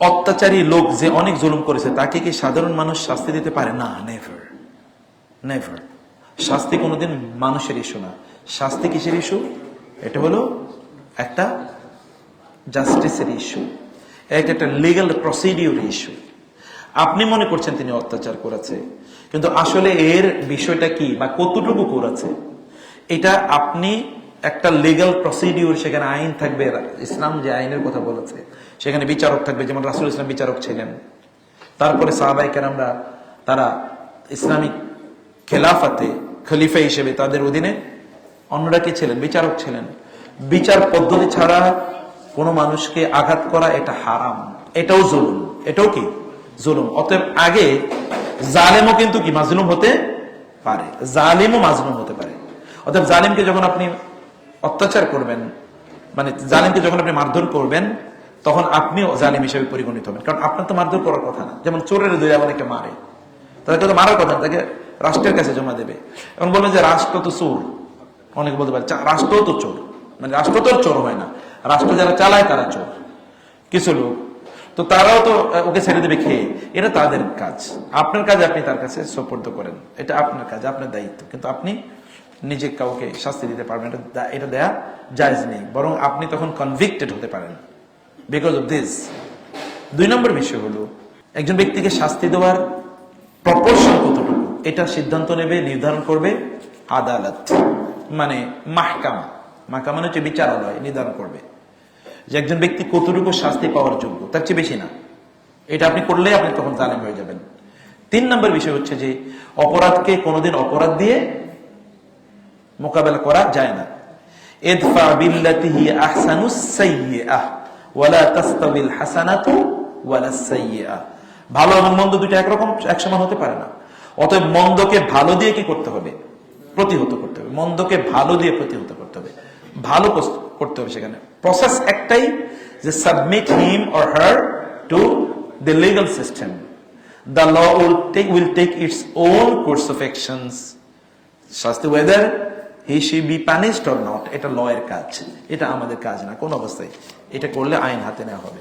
অত্যাচারী লোক যে অনেক জুলুম করেছে, তাকে কি সাধারণ মানুষ শাস্তি দিতে পারে? না নেভার নেভার শাস্তি কোনোদিন মানুষের ইস্যু না। শাস্তি কিসের ইস্যু এটা হলো একটা জাস্টিসের ইস্যু এটা একটা লিগাল প্রসিডিউর ইস্যু আপনি মনে করছেন তিনি অত্যাচার করেছে, কিন্তু আসলে এর বিষয়টা কি বা কতটুকু করেছে, এটা আপনি একটা লিগাল প্রসিডিউর সেখানে আইন থাকবে, ইসলাম যে আইনের কথা বলেছে, সেখানে বিচারক থাকবে, যেমন রাসুল ইসলাম বিচারক ছিলেন। তারপরে সাহাবাই কেরামরা তারা ইসলামিক খেলাফাতে খলিফা হিসেবে তাদের অধীনে অন্যরা কি ছিলেন? বিচারক ছিলেন। বিচার পদ্ধতি ছাড়া কোনো মানুষকে আঘাত করা এটা হারাম। এটাও জুলুম। এটাও কি? জুলুম। অতএব আগে জালেমও কিন্তু কি? মাজলুম হতে পারে। জালিমও মাজলুম হতে পারে। অতএব জালিমকে যখন আপনি অত্যাচার করবেন। মানে জালিমকে যখন আপনি মারধর করবেন, তখন আপনিও জালিম হিসেবে পরিগণিত হবেন। কারণ আপনার তো মারধর করার কথা না। যেমন চোরের দুই অনেকে মারে। তাদেরকে তো মারার কথা তাকে রাষ্ট্রের কাছে জমা দেবে। এখন বলবেন যে, রাষ্ট্র তো চোর। অনেকে বলতে পারে রাষ্ট্র তো চোর। মানে রাষ্ট্র তো চোর হয় না। রাষ্ট্র যারা চালায়, তারা চোর। কিছু লোক, তো তারাও তো ওকে ছেড়ে দেবে খেয়ে। এটা তাদের কাজ। আপনার কাজ আপনি তার কাছে সোপর্দ করেন। এটা আপনার কাজ, আপনার দায়িত্ব। কিন্তু আপনি নিজে কাউকে শাস্তি দিতে পারবেন, এটা দেয়া জায়জ নেই। বরং আপনি তখন কনভিক্টেড হতে পারেন। বিকজ অফ দিস দুই নম্বর বিষয় হলো, একজন ব্যক্তিকে শাস্তি দেওয়ার প্রপোর্শন কতটুকু? এটা সিদ্ধান্ত নেবে, নির্ধারণ করবে আদালত। মানে মাহকামা। মাহকামা মানে হচ্ছে বিচারালয়, নির্ধারণ করবে। যে একজন ব্যক্তি কতটুকু শাস্তি পাওয়ার যোগ্য, তার চেয়ে বেশি না। এটা আপনি করলে আপনি তখন জালেম হয়ে যাবেন। তিন নম্বর বিষয় হচ্ছে যে, অপরাধকে কোনোদিন অপরাধ দিয়ে মোকাবেলা করা যায় না। হি আহসানুস সাইয়্যিআহ ওয়ালা হাসানাতু ওয়ালা সাইয়্যিআহ ভালো এবং মন্দ দুটো একরকম এক সমান হতে পারে না। অতএব মন্দকে ভালো দিয়ে কি করতে হবে? প্রতিহত করতে হবে। মন্দকে ভালো দিয়ে প্রতিহত করতে হবে। ভালো করতে হবে সেখানে। প্রসেস একটাই যে submit him or her to the legal system. The law will take will take its own course of actions. শাস্তি whether he she be punished or not এটা লয়ের কাজ। এটা আমাদের কাজ না, কোন অবস্থায়। এটা করলে আইন হাতে নেওয়া হবে।